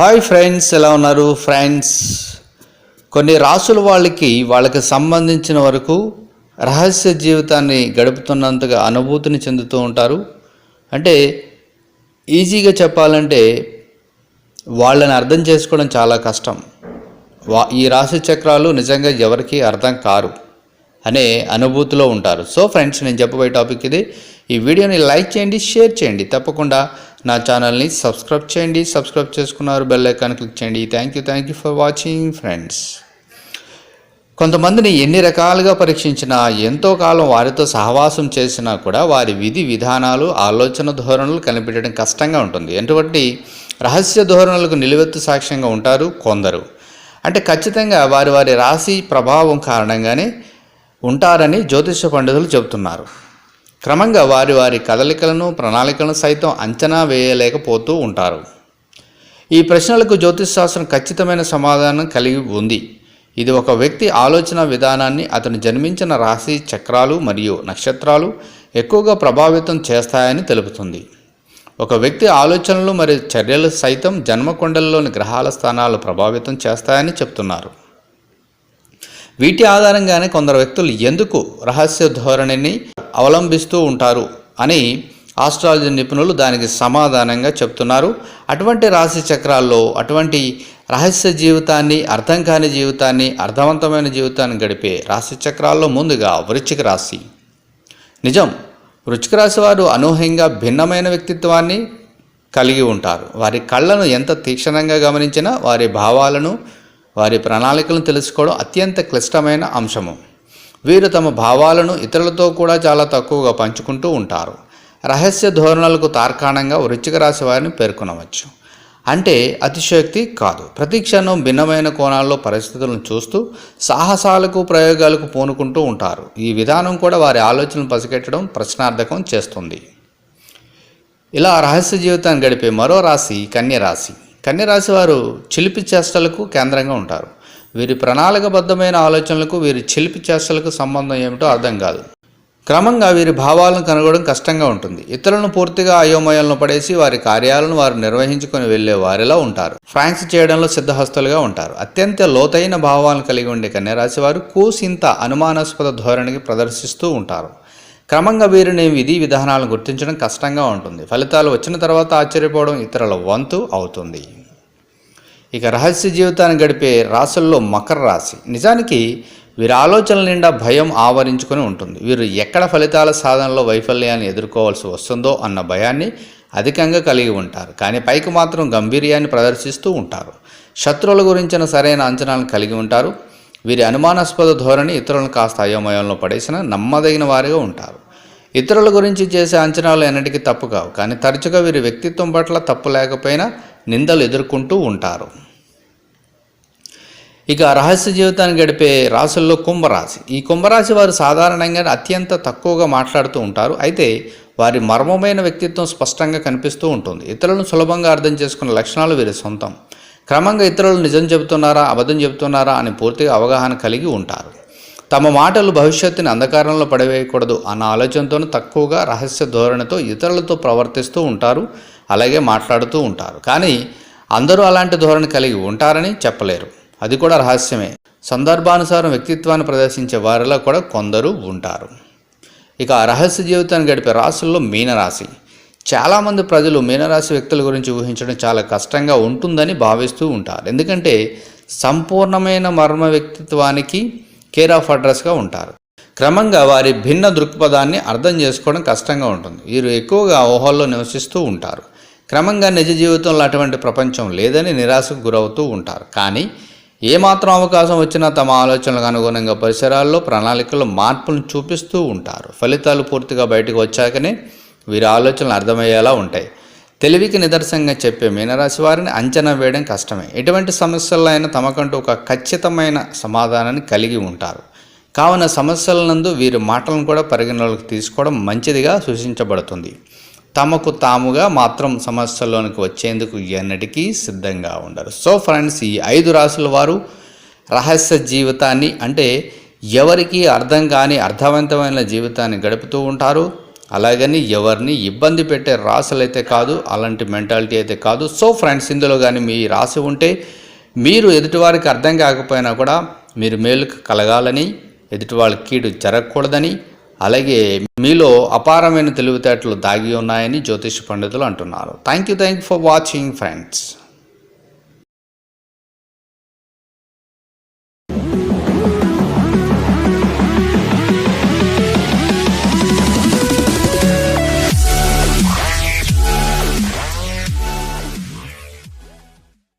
Hi friends ఎలా ఉన్నారు? Friends కొన్ని రాసుల వాళ్ళకి వాళ్ళకి సంబంధించిన వరకు రహస్య జీవితాన్ని గడుపుతున్నంతగా అనుభూతిని చెందుతూ ఉంటారు. అంటే ఈజీగా చెప్పాలంటే వాళ్ళని అర్థం చేసుకోవడం చాలా కష్టం. వా ఈ రాశి చక్రాలు నిజంగా ఎవరికి అర్థం కారు అనే అనుభూతిలో ఉంటారు. సో ఫ్రెండ్స్ నేను చెప్పబోయే టాపిక్ ఇది. ఈ వీడియోని లైక్ చేయండి షేర్ చేయండి. తప్పకుండా నా ఛానల్ని సబ్స్క్రైబ్ చేయండి సబ్స్క్రైబ్ చేసుకున్నారు బెల్ ఐకాన్ క్లిక్ చేయండి. Thank you thank you for watching friends కొంతమందిని ఎన్ని రకాలుగా పరీక్షించినా ఎంతో కాలం వారితో సహవాసం చేసినా కూడా వారి విధి విధానాలు ఆలోచన ధోరణులు కనిపెట్టడం కష్టంగా ఉంటుంది. ఎటువంటి రహస్య ధోరణులకు నిలువెత్తు సాక్ష్యంగా ఉంటారు? కొందరు. అంటే ఖచ్చితంగా వారి వారి రాశి ప్రభావం కారణంగానే ఉంటారని జ్యోతిష పండితులు చెబుతున్నారు. క్రమంగా వారి వారి కదలికలను ప్రణాళికలను సైతం అంచనా వేయలేకపోతూ ఉంటారు. ఈ ప్రశ్నలకు జ్యోతిష్ శాస్త్రం ఖచ్చితమైన సమాధానం కలిగి ఉంది. ఇది ఒక వ్యక్తి ఆలోచన విధానాన్ని అతను జన్మించిన రాశి చక్రాలు మరియు నక్షత్రాలు ఎక్కువగా ప్రభావితం చేస్తాయని తెలుపుతుంది. ఒక వ్యక్తి ఆలోచనలు మరియు చర్యలు సైతం జన్మకొండల్లోని గ్రహాల స్థానాలు ప్రభావితం చేస్తాయని చెప్తున్నారు. వీటి ఆధారంగానే కొందరు వ్యక్తులు ఎందుకు రహస్య ధోరణిని అవలంబిస్తూ ఉంటారు అని ఆస్ట్రాలజీ నిపుణులు దానికి సమాధానంగా చెప్తున్నారు. అటువంటి రాశి చక్రాల్లో అటువంటి రహస్య జీవితాన్ని అర్థం కాని జీవితాన్ని అర్థవంతమైన జీవితాన్ని గడిపే రాశి చక్రాల్లో ముందుగా వృశ్చిక రాశి. నిజం వృశ్చిక రాశి వారు అనూహ్యంగా భిన్నమైన వ్యక్తిత్వాన్ని కలిగి ఉంటారు. వారి కళ్ళను ఎంత తీక్షణంగా గమనించినా వారి భావాలను వారి ప్రణాళికలను తెలుసుకోవడం అత్యంత క్లిష్టమైన అంశము. వీరు తమ భావాలను ఇతరులతో కూడా చాలా తక్కువగా పంచుకుంటూ ఉంటారు. రహస్య ధోరణులకు తార్కాణంగా వృచ్చిక రాశి వారిని పేర్కొనవచ్చు. అంటే అతిశయోక్తి కాదు. ప్రతిక్షణం భిన్నమైన కోణాల్లో పరిస్థితులను చూస్తూ సాహసాలకు ప్రయోగాలకు పూనుకుంటూ ఉంటారు. ఈ విధానం కూడా వారి ఆలోచనలు పసిగట్టడం ప్రశ్నార్థకం చేస్తుంది. ఇలా రహస్య జీవితాన్ని గడిపే మరో రాశి కన్య రాశి కన్య రాశి వారు చిలిపి చేష్టలకు కేంద్రంగా ఉంటారు. వీరి ప్రణాళికబద్ధమైన ఆలోచనలకు వీరి చిలిపి చేష్టలకు సంబంధం ఏమిటో అర్థం కాదు. క్రమంగా వీరి భావాలను కనుగొనడం కష్టంగా ఉంటుంది. ఇతరులను పూర్తిగా అయోమయంలో పడేసి వారి కార్యాలను వారు నిర్వహించుకొని వెళ్ళే వారిలా ఉంటారు. ఫ్రాంక్స్ చేయడంలో సిద్ధహస్తులుగా ఉంటారు. అత్యంత లోతైన భావాలను కలిగి ఉండే కన్యరాశి వారు కూసింత అనుమానాస్పద ధోరణికి ప్రదర్శిస్తూ ఉంటారు. క్రమంగా వీరిని విధి విధానాలను గుర్తించడం కష్టంగా ఉంటుంది. ఫలితాలు వచ్చిన తర్వాత ఆశ్చర్యపోవడం ఇతరుల వంతు అవుతుంది. ఇక రహస్య జీవితాన్ని గడిపే రాసుల్లో మకర రాశి. నిజానికి వీరి ఆలోచనల నిండా భయం ఆవరించుకొని ఉంటుంది. వీరు ఎక్కడ ఫలితాల సాధనలో వైఫల్యాన్ని ఎదుర్కోవాల్సి వస్తుందో అన్న భయాన్ని అధికంగా కలిగి ఉంటారు. కానీ పైకి మాత్రం గంభీర్యాన్ని ప్రదర్శిస్తూ ఉంటారు. శత్రువుల గురించిన సరైన అంచనాలను కలిగి ఉంటారు. వీరి అనుమానాస్పద ధోరణి ఇతరులను కాస్త అయోమయంలో పడేసిన నమ్మదగిన వారిగా ఉంటారు. ఇతరుల గురించి చేసే అంచనాలు ఎన్నటికీ తప్పు కావు. కానీ తరచుగా వీరి వ్యక్తిత్వం పట్ల తప్పు లేకపోయినా నిందలు ఎదుర్కొంటూ ఉంటారు. ఇక రహస్య జీవితాన్ని గడిపే రాసుల్లో కుంభరాశి. ఈ కుంభరాశి వారు సాధారణంగా అత్యంత తక్కువగా మాట్లాడుతూ ఉంటారు. అయితే వారి మర్మమైన వ్యక్తిత్వం స్పష్టంగా కనిపిస్తూ ఉంటుంది. ఇతరులను సులభంగా అర్థం చేసుకున్న లక్షణాలు వీరి సొంతం. క్రమంగా ఇతరులు నిజం చెబుతున్నారా అబద్ధం చెబుతున్నారా అని పూర్తిగా అవగాహన కలిగి ఉంటారు. తమ మాటలు భవిష్యత్తుని అంధకారంలో పడవేయకూడదు అన్న ఆలోచనతో తక్కువగా రహస్య ధోరణితో ఇతరులతో ప్రవర్తిస్తూ ఉంటారు. అలాగే మాట్లాడుతూ ఉంటారు. కానీ అందరూ అలాంటి ధోరణి కలిగి ఉంటారని చెప్పలేరు. అది కూడా రహస్యమే. సందర్భానుసారం వ్యక్తిత్వాన్ని ప్రదర్శించే వారిలో కూడా కొందరు ఉంటారు. ఇక రహస్య జీవితాన్ని గడిపే రాశుల్లో మీనరాశి. చాలామంది ప్రజలు మీనరాశి వ్యక్తుల గురించి ఊహించడం చాలా కష్టంగా ఉంటుందని భావిస్తూ ఉంటారు. ఎందుకంటే సంపూర్ణమైన మర్మ వ్యక్తిత్వానికి కేర్ ఆఫ్ అడ్రస్గా ఉంటారు. క్రమంగా వారి భిన్న దృక్పథాన్ని అర్థం చేసుకోవడం కష్టంగా ఉంటుంది. వీరు ఎక్కువగా ఊహల్లో నివసిస్తూ ఉంటారు. క్రమంగా నిజ జీవితంలో అటువంటి ప్రపంచం లేదని నిరాశకు గురవుతూ ఉంటారు. కానీ ఏమాత్రం అవకాశం వచ్చినా తమ ఆలోచనలకు అనుగుణంగా పరిసరాల్లో ప్రణాళికలు మార్పులను చూపిస్తూ ఉంటారు. ఫలితాలు పూర్తిగా బయటకు వచ్చాకనే వీరి ఆలోచనలు అర్థమయ్యేలా ఉంటాయి. తెలివికి నిదర్శనంగా చెప్పే మీనరాశి వారిని అంచనా వేయడం కష్టమే. ఎటువంటి సమస్యల్లో అయినా తమకంటూ ఒక ఖచ్చితమైన సమాధానాన్ని కలిగి ఉంటారు. కావున సమస్యలనందు వీరి మాటలను కూడా పరిగణలోకి తీసుకోవడం మంచిదిగా సూచించబడుతుంది. తమకు తాముగా మాత్రం సమస్యల్లోనికి వచ్చేందుకు ఎన్నటికీ సిద్ధంగా ఉండరు. సో ఫ్రెండ్స్ ఈ ఐదు రాసుల వారు రహస్య జీవితాన్ని అంటే ఎవరికి అర్థం కాని అర్థవంతమైన జీవితాన్ని గడుపుతూ ఉంటారు. అలాగని ఎవరిని ఇబ్బంది పెట్టే రాసులు అయితే కాదు అలాంటి మెంటాలిటీ అయితే కాదు. సో ఫ్రెండ్స్ ఇందులో కానీ మీ రాసి ఉంటే మీరు ఎదుటివారికి అర్థం కాకపోయినా కూడా మీరు మేలుకు కలగాలని ఎదుటివాళ్ళకి కీడు జరగకూడదని అలాగే మీలో అపారమైన తెలివితేటలు దాగి ఉన్నాయని జ్యోతిష్ పండితులు అంటున్నారు. Thank you thank for watching friends